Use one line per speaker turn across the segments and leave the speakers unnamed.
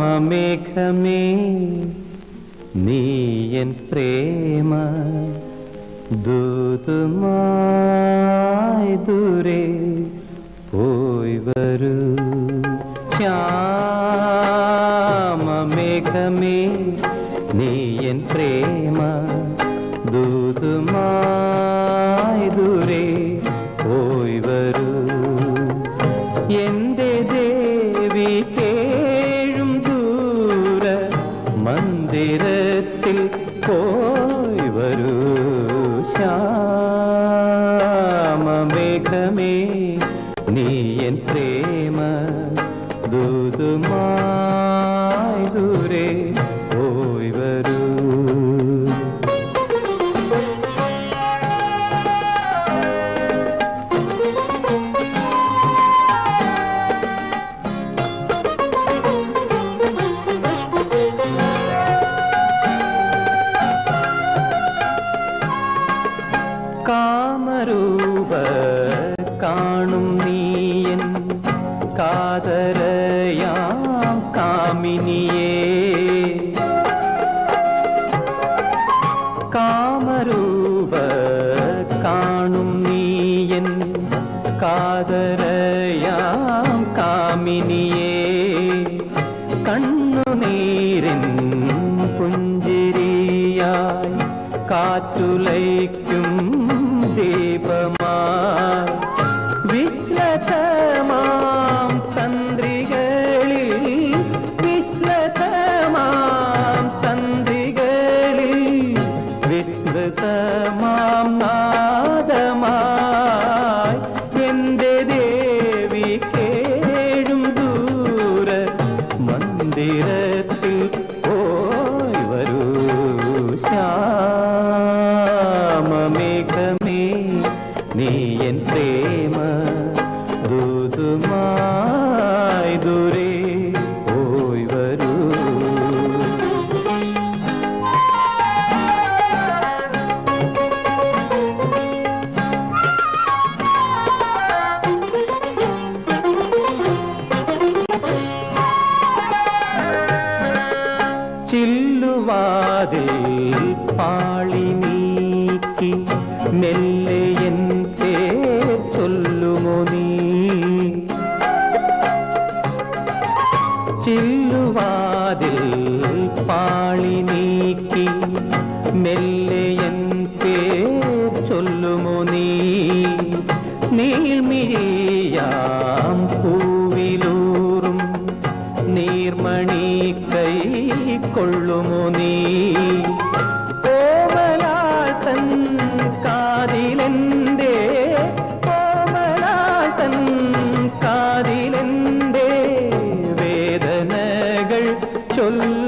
മേഘമേ നീ എൻ പ്രേമ ദൂതുമായി ദൂരെ പോയി വരൂ. നീ എൻ പ്രേമ മന്ദിരത്തിൽ പോയി വരൂ. ശ്യാമമേഘമേ നീ എൻ പ്രേമ കാമരൂപ കാണും നീയൻ കാതരയാം കാമിനിയേ. കാമരൂപ കാണും നീയൻ കാതരയാം കാമിനിയേ. കണ്ണുനീരിൻ പുഞ്ചിരിയായി കാറ്റുലയ്ക്കും దీపమా? విశ్రత നീ എൻ പ്രേമ ദൂതുമായി ദൂരെ പോയി കൊള്ളുമോ നീ? ചൊല്ല വേദനകൾ ചൊല്ലുമോ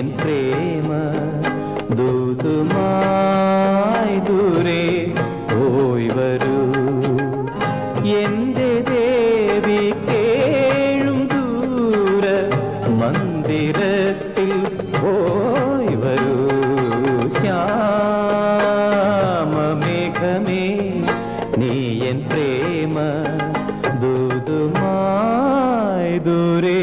ఎన్ ప్రేమ ദൂതുമായി ദൂരെ പോയി വരൂ. എന്റെ ദേവി കേഴും ദൂര മന്ദിരത്തിൽ പോയി വരൂ. ശ്യാമമേഘമേ നീ എൻ പ്രേമ ദൂതുമായി ദൂരേ